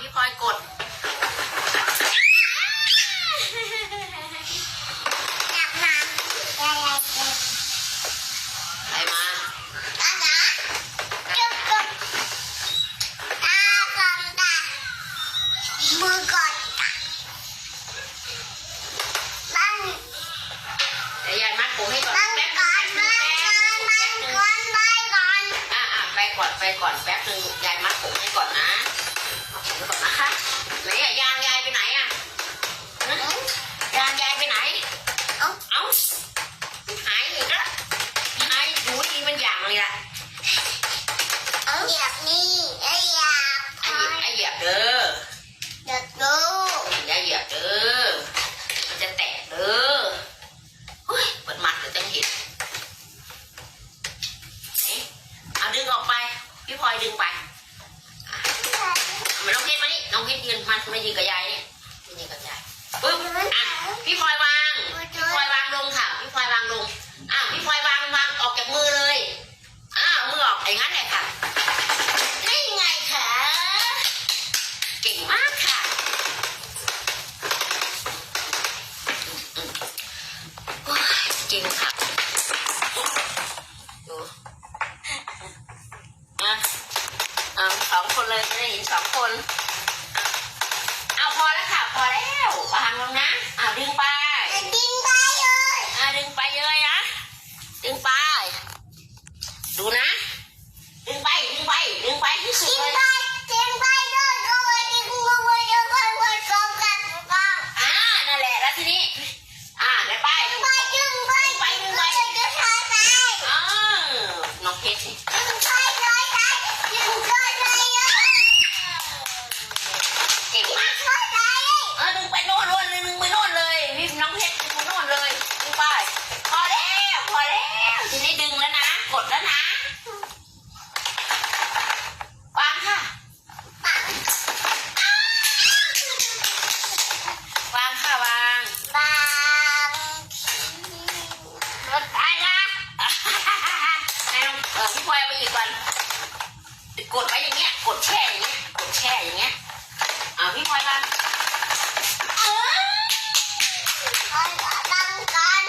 พี่พลอยกดใครมาเดี๋ยวยายมัดผมให้ก่แป๊บนึงแป๊บนึงแป๊บนึงแป๊บนึงอะอะไปก่อนไปก่อนแป๊บนึงยายมัดผมให้ก่อนนะ เอาผมก่อนนะคะไหนอะยางยายไปไหนอะฮะยางยายไปไหน เอ้าเอ้าหายอีกแล้วหายดูดีมันอย่างเลยอะเอาเหยียบนี่ไอ้อยากไอ้เหยียบไอ้เหยียบเด้อเด็กดูอย่าเหยียบเด้อมันจะแตกเด้อเฮ้ยเปิดมัดเดี๋ยวจะเห็นนี่เอาดึงออกไปพี่พลอยดึงไป มาน้องเพชรมา นี่น้องเพชรยืนมามายืนกับยายนี่มายืนกับยายปึ๊บอะพี่พลอยวาง พี่พลอยวางลงค่ะ พี่พลอยวางลงอะพี่พลอยวางวางออกจากมือเลยอ้าวมือออกไอ้งั้นเลยค่ะนี่ไงคะเก่งมากค่ะโอ้ยเก่งค่ะดูอะอ่าสองคนเลยไม่ได้เห็นสองคน อแล้ววางลงนะอ่าดึงไปกินไปเลยอ่าดึงไปเลยนะดึงไป ดูนะ ดึงไปดึงไปดึงไปที่สุดกินเลยไปกินไปด้วยก็ไปกินก็ไปเดี๋ยวค่อยไปกองกันกองอ่านั่นแหละแล้วทีนี้อ่าเดี๋ยวไปกินไปกินไปกินไปก็ใช้ไปอ้าวน้องเพชรสิกินไปเลยไปกินก็ใช้เยอะ เก่งมาก ช่วยไป เออดึงไปโน่นโน่นดึงไปโน่นเลยพี่น้องเพชรดึงไปโน่นเลยดึงไป พอแล้วพอแล้วทีนี้ดึงแล้วนะ กดแล้วนะ วางค่ะ วางค่ะวาง บาง รถ ตายละให้น้องเออพี่พลอยเอาไปอีกก่อนกดไว้อย่างเงี้ย กดแช่อย่างเงี้ย กดแช่อย่างเงี้ยอ่าพี่พลอยวางเออ คนก็ตั้งก่อน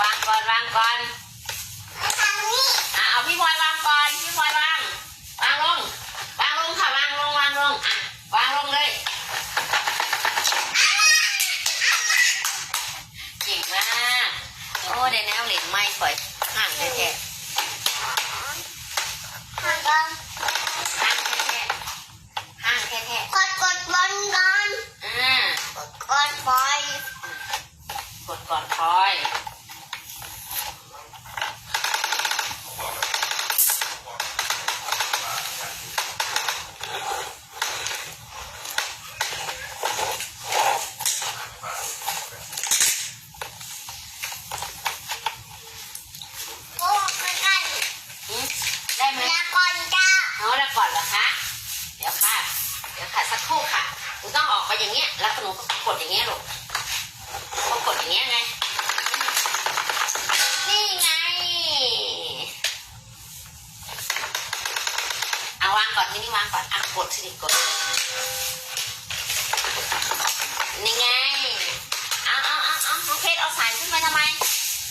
วางก่อนวางก่อน ทางนี้ อะเอาพี่พลอยวางก่อน พี่พลอยวาง วางลง วางลงค่ะ วางลง วางลง อะ วางลงเลย เก่งมาก โอ้ได้แนวเหรียญไม้ ข่อยห่างแท้ทางก่อนๆห่างแท้ๆห่างแท้กดกดบอลก่อนๆอ่ากดกดบอลกดก่อนพลอย โอ้ไม่ได้ อืมได้ไหม ลาก่อนจ้า เอาแล้วก่อนเหรอคะ เดี๋ยวค่ะ เดี๋ยวค่ะสักครู่ค่ะหนูต้ อย่างเงี้ยแล้วหนูก็กดอย่างเงี้ยลูกก็กดอย่างเงี้ยไง นี่ไง เอาวางก่อนที่นี่วางก่อนอะกดสิกด นี่ไง เอาเอาเอาเอาน้องเพชรเอาสายขึ้นไปทำไม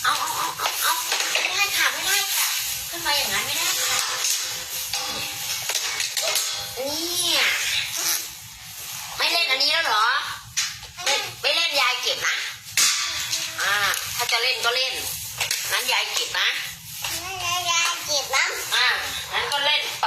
เอาเอาเอาเอาเอาไม่ได้ค่ะไม่ได้ค่ะ ขึ้นไปอย่างนั้นไม่ได้ค่ะ นี่ จะเล่นก็เล่นนั้นยายเก็บนะไม่ได้ยาจีบน้อ่านั้นก็เล่นต่อำกินต่อไป